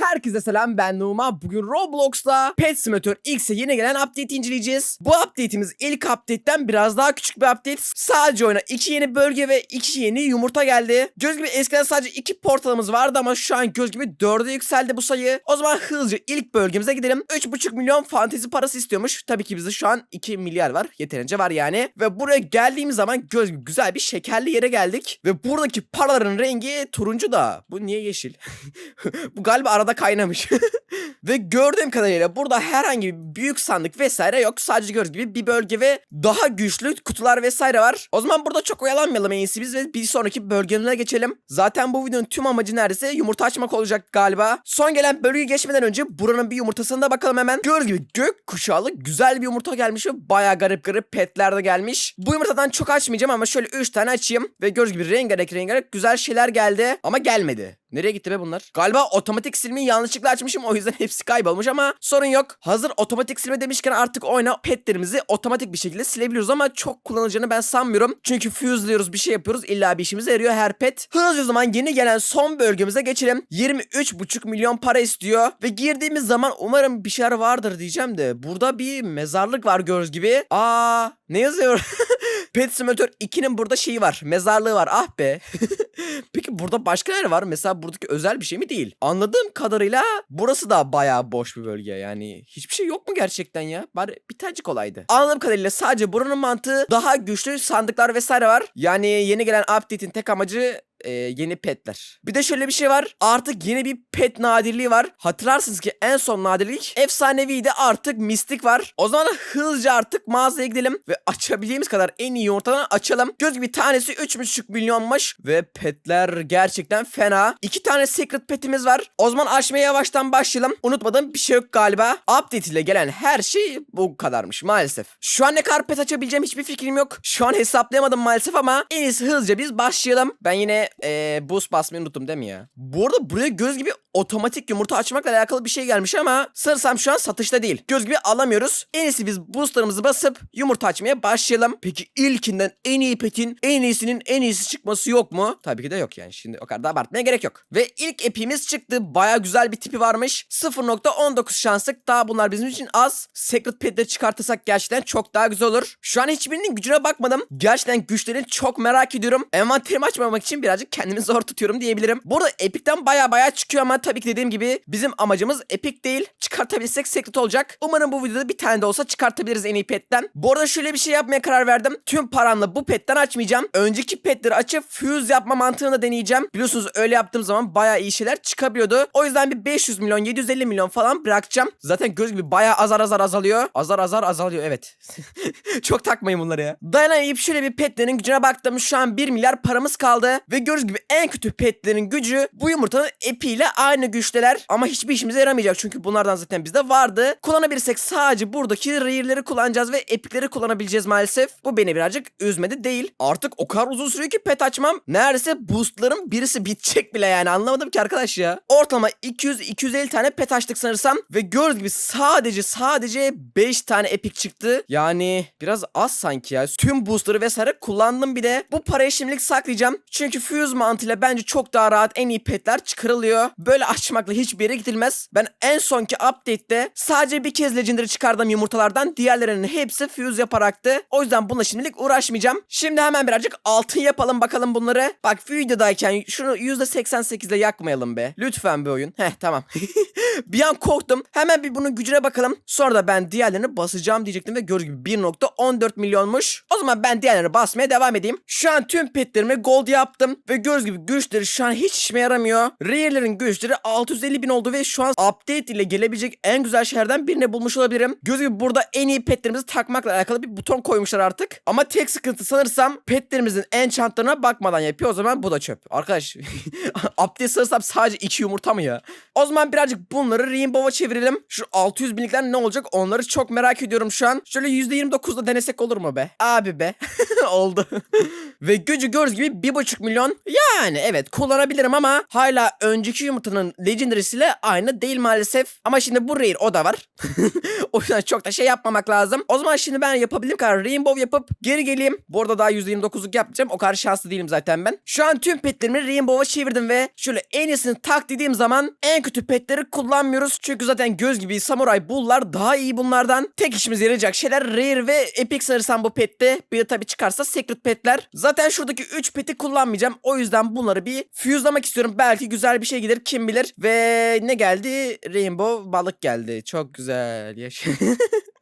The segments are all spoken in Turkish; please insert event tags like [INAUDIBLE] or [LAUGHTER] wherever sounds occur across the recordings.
Herkese selam ben Numa. Bugün Roblox'ta Pet Simulator X'e yeni gelen update'i inceleyeceğiz. Bu update'imiz ilk update'ten biraz daha küçük bir update. Sadece oyuna 2 yeni bölge ve 2 yeni yumurta geldi. Göz gibi eskiden sadece 2 portalımız vardı ama şu an göz gibi 4'e yükseldi bu sayı. O zaman hızlıca ilk bölgemize gidelim. 3,5 milyon fantezi parası istiyormuş. Tabii ki bizde şu an 2 milyar var. Yeterince var yani. Ve buraya geldiğimiz zaman göz gibi güzel bir şekerli yere geldik. Ve buradaki paraların rengi turuncu da. Bu niye yeşil? [LAUGHS] Bu galiba arada kaynamış. [LAUGHS] ve gördüğüm kadarıyla burada herhangi bir büyük sandık vesaire yok. Sadece gördüğünüz gibi bir bölge ve daha güçlü kutular vesaire var. O zaman burada çok oyalanmayalım en iyisi biz ve bir sonraki bölgemize geçelim. Zaten bu videonun tüm amacı neredeyse yumurta açmak olacak galiba. Son gelen bölgeye geçmeden önce buranın bir yumurtasına da bakalım hemen. Gördüğünüz gibi gök kuşağılı güzel bir yumurta gelmiş ve baya garip garip petler de gelmiş. Bu yumurtadan çok açmayacağım ama şöyle 3 tane açayım. Ve gördüğünüz gibi rengarenk rengarenk güzel şeyler geldi ama gelmedi. Nereye gitti be bunlar? Galiba otomatik silmeyi yanlışlıkla açmışım o yüzden [LAUGHS] hepsi kaybolmuş ama sorun yok. Hazır otomatik silme demişken artık oyuna petlerimizi otomatik bir şekilde silebiliyoruz ama çok kullanılacağını ben sanmıyorum. Çünkü fuse'luyoruz bir şey yapıyoruz illa bir işimize yarıyor her pet. Hızlı o zaman yeni gelen son bölgemize geçelim. 23,5 milyon para istiyor ve girdiğimiz zaman umarım bir şeyler vardır diyeceğim de burada bir mezarlık var gördüğünüz gibi. Aa ne yazıyor? [LAUGHS] Pet Simulator 2'nin burada şeyi var. Mezarlığı var. Ah be. [LAUGHS] Peki burada başka neler var? Mesela buradaki özel bir şey mi değil? Anladığım kadarıyla burası da bayağı boş bir bölge. Yani hiçbir şey yok mu gerçekten ya? Bari bir tanecik olaydı. Anladığım kadarıyla sadece buranın mantığı daha güçlü sandıklar vesaire var. Yani yeni gelen update'in tek amacı e, yeni petler. Bir de şöyle bir şey var. Artık yeni bir pet nadirliği var. Hatırlarsınız ki en son nadirlik efsaneviydi artık mistik var. O zaman hızlıca artık mağazaya gidelim ve açabildiğimiz kadar en iyi yumurtadan açalım. Göz gibi tanesi 3,5 milyonmuş ve petler gerçekten fena. İki tane secret petimiz var. O zaman açmaya yavaştan başlayalım. Unutmadığım bir şey yok galiba. Update ile gelen her şey bu kadarmış maalesef. Şu an ne kadar pet açabileceğim hiçbir fikrim yok. Şu an hesaplayamadım maalesef ama en iyisi hızlıca biz başlayalım. Ben yine ee, boost basmayı unuttum değil mi ya? Bu arada buraya göz gibi otomatik yumurta açmakla alakalı bir şey gelmiş ama sanırsam şu an satışta değil. Göz gibi alamıyoruz. En iyisi biz boostlarımızı basıp yumurta açmaya başlayalım. Peki ilkinden en iyi petin en iyisinin en iyisi çıkması yok mu? Tabii ki de yok yani. Şimdi o kadar da abartmaya gerek yok. Ve ilk epimiz çıktı. Baya güzel bir tipi varmış. 0.19 şanslık. Daha bunlar bizim için az. Secret petleri çıkartırsak gerçekten çok daha güzel olur. Şu an hiçbirinin gücüne bakmadım. Gerçekten güçlerini çok merak ediyorum. Envanterimi açmamak için birazcık kendimi zor tutuyorum diyebilirim. Burada Epic'ten baya baya çıkıyor ama tabii ki dediğim gibi bizim amacımız Epic değil. Çıkartabilsek Secret olacak. Umarım bu videoda bir tane de olsa çıkartabiliriz en iyi petten. Bu arada şöyle bir şey yapmaya karar verdim. Tüm paramla bu petten açmayacağım. Önceki petleri açıp fuse yapma mantığını da deneyeceğim. Biliyorsunuz öyle yaptığım zaman baya iyi şeyler çıkabiliyordu. O yüzden bir 500 milyon 750 milyon falan bırakacağım. Zaten göz gibi baya azar azar azalıyor. Azar azar azalıyor evet. [LAUGHS] Çok takmayın bunları ya. Dayanamayıp şöyle bir petlerin gücüne baktım. Şu an 1 milyar paramız kaldı. Ve gördüğünüz gibi en kötü petlerin gücü bu yumurtanın epiyle aynı güçteler. Ama hiçbir işimize yaramayacak. Çünkü bunlardan zaten bizde vardı. Kullanabilirsek sadece buradaki rare'leri kullanacağız ve epikleri kullanabileceğiz maalesef. Bu beni birazcık üzmedi değil. Artık o kadar uzun sürüyor ki pet açmam. Neredeyse boostların birisi bitecek bile yani. Anlamadım ki arkadaş ya. Ortalama 200-250 tane pet açtık sanırsam. Ve gördüğünüz gibi sadece sadece 5 tane epik çıktı. Yani biraz az sanki ya. Tüm boostları vesaire kullandım bir de. Bu parayı şimdilik saklayacağım. Çünkü fuse mantığıyla bence çok daha rahat en iyi petler çıkarılıyor. Böyle açmakla hiçbir yere gidilmez. Ben en sonki update'te sadece bir kez legendary çıkardığım yumurtalardan diğerlerinin hepsi fuse yaparaktı. O yüzden bununla şimdilik uğraşmayacağım. Şimdi hemen birazcık altın yapalım bakalım bunları. Bak videodayken şunu %88 ile yakmayalım be. Lütfen bir oyun. Heh tamam. [LAUGHS] bir an korktum. Hemen bir bunun gücüne bakalım. Sonra da ben diğerlerini basacağım diyecektim ve gördüğünüz gibi 1.14 milyonmuş. O zaman ben diğerlerini basmaya devam edeyim. Şu an tüm petlerimi gold yaptım ve gördüğünüz gibi güçleri şu an hiç işime yaramıyor. Rare'lerin güçleri 650 bin oldu ve şu an update ile gelebilecek en güzel şeylerden birini bulmuş olabilirim. Gördüğünüz gibi burada en iyi petlerimizi takmakla alakalı bir buton koymuşlar artık. Ama tek sıkıntı sanırsam petlerimizin enchantlarına bakmadan yapıyor. O zaman bu da çöp. Arkadaş [LAUGHS] update sanırsam sadece iki yumurta mı ya? O zaman birazcık bunları Rainbow'a çevirelim. Şu 600 binlikler ne olacak onları çok merak ediyorum şu an. Şöyle %29'da denesek olur mu be? Abi be. [LAUGHS] Oldu. Ve gücü gördüğünüz gibi 1,5 milyon. Yani evet kullanabilirim ama hala önceki yumurtanın Legendary'siyle aynı değil maalesef. Ama şimdi bu Rare o da var. [LAUGHS] o yüzden çok da şey yapmamak lazım. O zaman şimdi ben yapabildiğim kadar Rainbow yapıp geri geleyim. Bu arada daha %29'luk yapacağım. O kadar şanslı değilim zaten ben. Şu an tüm petlerimi Rainbow'a çevirdim ve şöyle en iyisini tak dediğim zaman en kötü petleri kullanmıyoruz. Çünkü zaten göz gibi Samurai Bull'lar daha iyi bunlardan. Tek işimize yarayacak şeyler Rare ve Epic sanırsam bu pette. Bir de tabii çıkarsa Secret petler. Zaten şuradaki 3 peti kullanmayacağım. O yüzden bunları bir fuse'lamak istiyorum. Belki güzel bir şey gelir kim bilir. Ve ne geldi? Rainbow balık geldi. Çok güzel. Yaşa. [LAUGHS]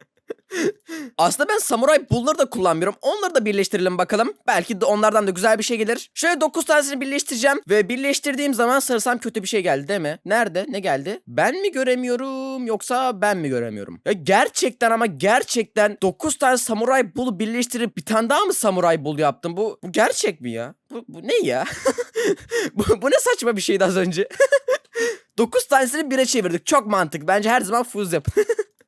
Aslında ben Samurai Bull'ları da kullanmıyorum. Onları da birleştirelim bakalım. Belki de onlardan da güzel bir şey gelir. Şöyle 9 tanesini birleştireceğim. Ve birleştirdiğim zaman sanırsam kötü bir şey geldi değil mi? Nerede? Ne geldi? Ben mi göremiyorum yoksa ben mi göremiyorum? Ya gerçekten ama gerçekten 9 tane Samurai Bull'u birleştirip bir tane daha mı Samurai Bull yaptım? Bu, bu gerçek mi ya? Bu, bu ne ya? [LAUGHS] bu, bu ne saçma bir şeydi az önce. [LAUGHS] 9 tanesini bire çevirdik. Çok mantık. Bence her zaman fuse yap. [LAUGHS]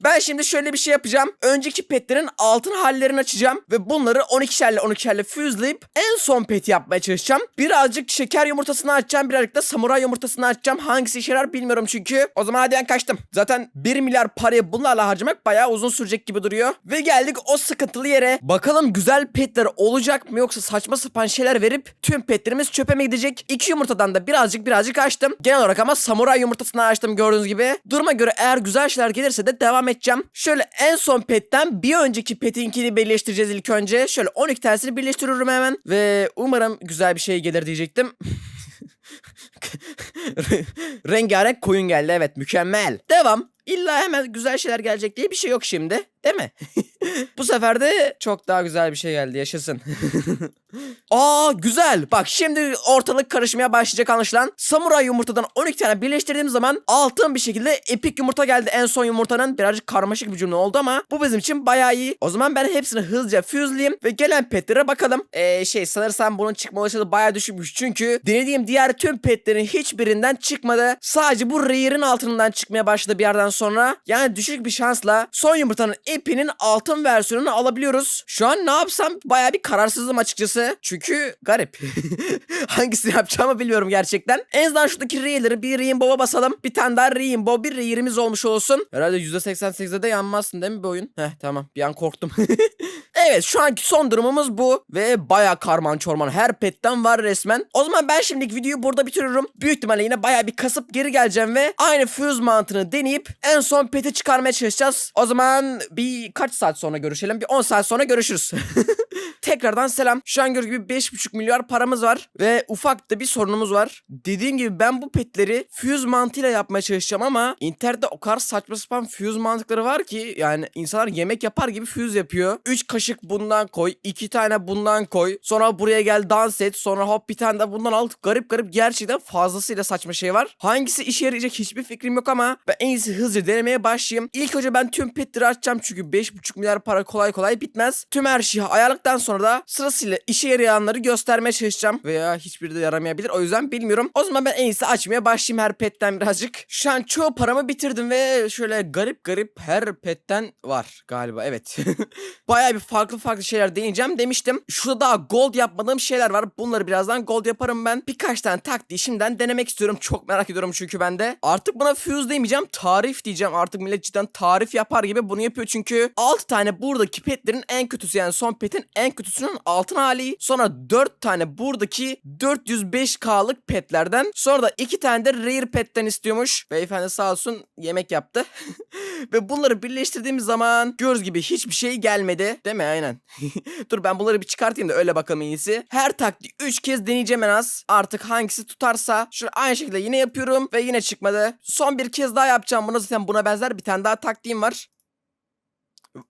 Ben şimdi şöyle bir şey yapacağım. Önceki petlerin altın hallerini açacağım ve bunları 12'şerle 12'şerle füzleyip en son pet yapmaya çalışacağım. Birazcık şeker yumurtasını açacağım, birazcık da samuray yumurtasını açacağım. Hangisi işe yarar bilmiyorum çünkü. O zaman hadi ben kaçtım. Zaten 1 milyar parayı bunlarla harcamak bayağı uzun sürecek gibi duruyor. Ve geldik o sıkıntılı yere. Bakalım güzel petler olacak mı yoksa saçma sapan şeyler verip tüm petlerimiz çöpe mi gidecek? İki yumurtadan da birazcık birazcık açtım. Genel olarak ama samuray yumurtasını açtım gördüğünüz gibi. Duruma göre eğer güzel şeyler gelirse de devam edeceğim. Şöyle en son petten bir önceki petinkini birleştireceğiz ilk önce. Şöyle 12 tanesini birleştiriyorum hemen. Ve umarım güzel bir şey gelir diyecektim. [LAUGHS] [LAUGHS] Rengarenk koyun geldi evet mükemmel. Devam. İlla hemen güzel şeyler gelecek diye bir şey yok şimdi. Değil mi? [LAUGHS] Bu sefer de çok daha güzel bir şey geldi yaşasın. [LAUGHS] Aa güzel. Bak şimdi ortalık karışmaya başlayacak anlaşılan. Samuray yumurtadan 12 tane birleştirdiğim zaman altın bir şekilde epik yumurta geldi en son yumurtanın. Birazcık karmaşık bir cümle oldu ama bu bizim için bayağı iyi. O zaman ben hepsini hızlıca füzleyeyim ve gelen petlere bakalım. Ee, şey sanırsam bunun çıkma olasılığı bayağı düşükmüş. Çünkü denediğim diğer tüm petlerin hiçbirinden çıkmadı. Sadece bu Rare'in altından çıkmaya başladı bir yerden sonra. Yani düşük bir şansla son yumurtanın epinin altın versiyonunu alabiliyoruz. Şu an ne yapsam bayağı bir kararsızım açıkçası. Çünkü garip. [LAUGHS] Hangisini yapacağımı bilmiyorum gerçekten. En azından şuradaki Rare'leri bir Rainbow'a basalım. Bir tane daha Rainbow bir Rare'imiz olmuş olsun. Herhalde %88'de de yanmazsın değil mi bu oyun? Heh tamam bir an korktum. [LAUGHS] evet şu anki son durumumuz bu. Ve bayağı karman çorman her petten var resmen. O zaman ben şimdilik videoyu burada bitiriyorum. Büyük ihtimalle yine bayağı bir kasıp geri geleceğim ve aynı fuse mantığını deneyip en son peti çıkarmaya çalışacağız. O zaman bir kaç saat sonra görüşelim? Bir 10 saat sonra görüşürüz. [LAUGHS] Tekrardan selam. Şu an gördüğünüz gibi 5,5 milyar paramız var ve ufak da bir sorunumuz var. Dediğim gibi ben bu petleri fuse mantığıyla yapmaya çalışacağım ama internette o kadar saçma sapan fuse mantıkları var ki yani insanlar yemek yapar gibi fuse yapıyor. 3 kaşık bundan koy, 2 tane bundan koy. Sonra buraya gel dans et. Sonra hop bir tane de bundan al. Garip garip gerçekten fazlasıyla saçma şey var. Hangisi işe yarayacak hiçbir fikrim yok ama ben en iyisi hızlıca denemeye başlayayım. İlk önce ben tüm petleri açacağım çünkü 5,5 milyar para kolay kolay bitmez. Tüm her şeyi ayarladıktan sonra da sırasıyla işe yarayanları göstermeye çalışacağım. Veya hiçbiri de yaramayabilir. O yüzden bilmiyorum. O zaman ben en iyisi açmaya başlayayım her petten birazcık. Şu an çoğu paramı bitirdim ve şöyle garip garip her petten var galiba. Evet. [LAUGHS] Bayağı bir farklı farklı şeyler deneyeceğim demiştim. Şurada daha gold yapmadığım şeyler var. Bunları birazdan gold yaparım ben. Birkaç tane taktiği şimdiden denemek istiyorum. Çok merak ediyorum çünkü ben de. Artık buna fuse demeyeceğim. Tarif diyeceğim. Artık millet cidden tarif yapar gibi bunu yapıyor çünkü 6 tane buradaki petlerin en kötüsü yani son petin en kötüsünün altın hali. Sonra 4 tane buradaki 405k'lık petlerden. Sonra da 2 tane de rare petten istiyormuş. Beyefendi sağ olsun yemek yaptı. [LAUGHS] Ve bunları birleştirdiğimiz zaman gördüğünüz gibi hiçbir şey gelmedi. Değil mi? Aynen. [LAUGHS] Dur ben bunları bir çıkartayım da öyle bakalım iyisi. Her taktiği 3 kez deneyeceğim en az. Artık hangisi tutarsa. Şöyle aynı şekilde yine yapıyorum ve yine çıkmadı. Son bir kez daha yapacağım. Buna zaten buna benzer bir tane daha taktiğim var.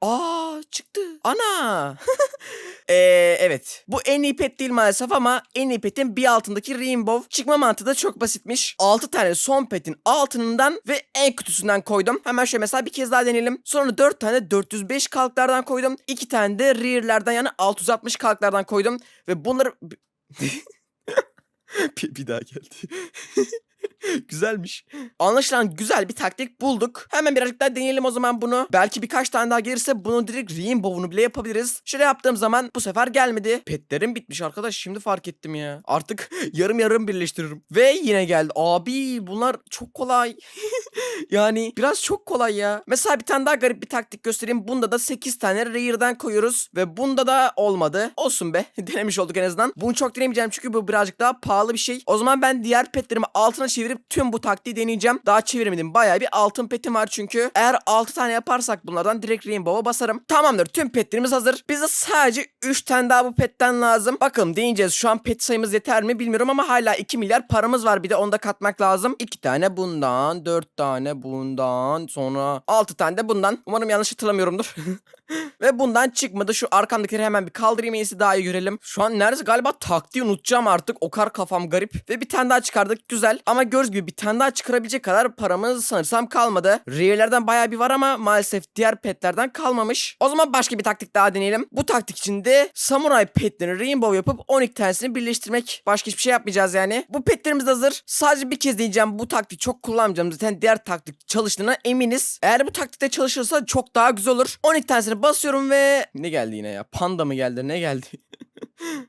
Aa çıktı. Ana. [LAUGHS] Ee, evet. Bu en iyi pet değil maalesef ama en iyi petin bir altındaki Rainbow. Çıkma mantığı da çok basitmiş. 6 tane son petin altınından ve en kötüsünden koydum. Hemen şöyle mesela bir kez daha deneyelim. Sonra 4 tane 405 kalklardan koydum. 2 tane de rear'lerden yani 660 kalklardan koydum. Ve bunları... [LAUGHS] bir, bir daha geldi. [LAUGHS] Güzelmiş. Anlaşılan güzel bir taktik bulduk. Hemen birazcık daha deneyelim o zaman bunu. Belki birkaç tane daha gelirse bunu direkt Rainbow'unu bile yapabiliriz. Şöyle yaptığım zaman bu sefer gelmedi. Petlerim bitmiş arkadaş şimdi fark ettim ya. Artık [LAUGHS] yarım yarım birleştiririm. Ve yine geldi. Abi bunlar çok kolay. [LAUGHS] yani biraz çok kolay ya. Mesela bir tane daha garip bir taktik göstereyim. Bunda da 8 tane Rare'den koyuyoruz. Ve bunda da olmadı. Olsun be. Denemiş olduk en azından. Bunu çok denemeyeceğim çünkü bu birazcık daha pahalı bir şey. O zaman ben diğer petlerimi altına çevirip tüm bu taktiği deneyeceğim. Daha çevirmedim. Bayağı bir altın petim var çünkü. Eğer 6 tane yaparsak bunlardan direkt Rainbow'a basarım. Tamamdır. Tüm petlerimiz hazır. Bize sadece 3 tane daha bu petten lazım. Bakalım deneyeceğiz. Şu an pet sayımız yeter mi bilmiyorum ama hala 2 milyar paramız var. Bir de onu da katmak lazım. 2 tane bundan, 4 tane bundan, sonra 6 tane de bundan. Umarım yanlış hatırlamıyorumdur. [LAUGHS] Ve bundan çıkmadı. Şu arkamdakileri hemen bir kaldırayım iyisi daha iyi görelim. Şu an neredeyse galiba taktiği unutacağım artık. O kadar kafam garip. Ve bir tane daha çıkardık. Güzel. Ama göz gibi bir tane daha çıkarabilecek kadar paramız sanırsam kalmadı. Reellerden bayağı bir var ama maalesef diğer petlerden kalmamış. O zaman başka bir taktik daha deneyelim. Bu taktik için de samuray petlerini rainbow yapıp 12 tanesini birleştirmek. Başka hiçbir şey yapmayacağız yani. Bu petlerimiz de hazır. Sadece bir kez deneyeceğim. Bu taktiği çok kullanmayacağım. Zaten diğer taktik çalıştığına eminiz. Eğer bu taktikte çalışırsa çok daha güzel olur. 12 tanesini basıyorum ve... Ne geldi yine ya? Panda mı geldi? Ne geldi? [LAUGHS]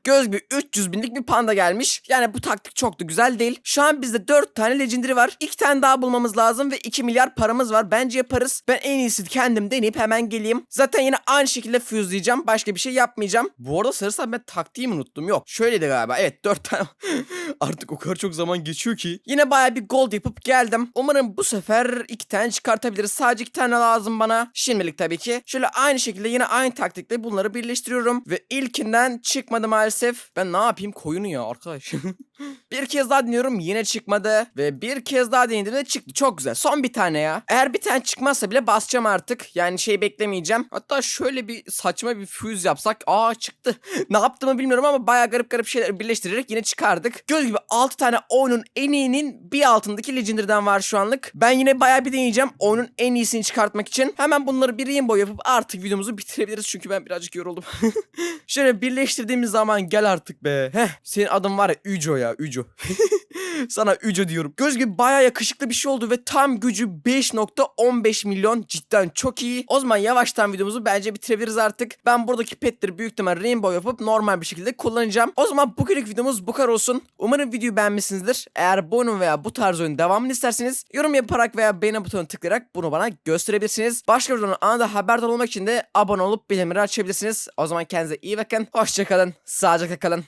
Göz gibi 300 binlik bir panda gelmiş. Yani bu taktik çok da güzel değil. Şu an bizde 4 tane legendary var. 2 tane daha bulmamız lazım ve 2 milyar paramız var. Bence yaparız. Ben en iyisi kendim deneyip hemen geleyim. Zaten yine aynı şekilde fuse'layacağım. Başka bir şey yapmayacağım. Bu arada sarısam ben taktiğimi unuttum. Yok şöyleydi galiba. Evet 4 tane. [LAUGHS] Artık o kadar çok zaman geçiyor ki. Yine baya bir gold yapıp geldim. Umarım bu sefer 2 tane çıkartabiliriz. Sadece 2 tane lazım bana. Şimdilik tabii ki. Şöyle aynı şekilde yine aynı taktikle bunları birleştiriyorum. Ve ilkinden çıkmadı maalesef. Ben ne yapayım koyunu ya arkadaş. [LAUGHS] bir kez daha deniyorum yine çıkmadı. Ve bir kez daha denediğimde çıktı. Çok güzel. Son bir tane ya. Eğer bir tane çıkmazsa bile basacağım artık. Yani şey beklemeyeceğim. Hatta şöyle bir saçma bir fuse yapsak. Aa çıktı. [LAUGHS] ne yaptığımı bilmiyorum ama baya garip garip şeyler birleştirerek yine çıkardık. Göz gibi 6 tane oyunun en iyinin bir altındaki Legendary'den var şu anlık. Ben yine baya bir deneyeceğim. Oyunun en iyisini çıkartmak için. Hemen bunları bir rainbow yapıp artık videomuzu bitirebiliriz. Çünkü ben birazcık yoruldum. [LAUGHS] Şöyle birleştirdiğimiz zaman gel artık be. Heh senin adın var ya Üco ya Üco. [LAUGHS] Sana Üco diyorum. Göz gibi baya yakışıklı bir şey oldu ve tam gücü 5.15 milyon cidden çok iyi. O zaman yavaştan videomuzu bence bitirebiliriz artık. Ben buradaki petleri büyük ihtimal rainbow yapıp normal bir şekilde kullanacağım. O zaman bugünlük videomuz bu kadar olsun. Umarım videoyu beğenmişsinizdir. Eğer bu oyunun veya bu tarz oyunun devamını isterseniz yorum yaparak veya beğeni butonuna tıklayarak bunu bana gösterebilirsiniz. Başka videonun anında haberdar olmak için de abone olup bildirimleri açabilirsiniz. O zaman kendinize iyi bakın. Hoşçakalın. Sağlıcakla kalın.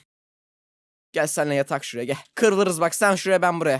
Gel senle yatak şuraya gel. Kırılırız bak sen şuraya ben buraya.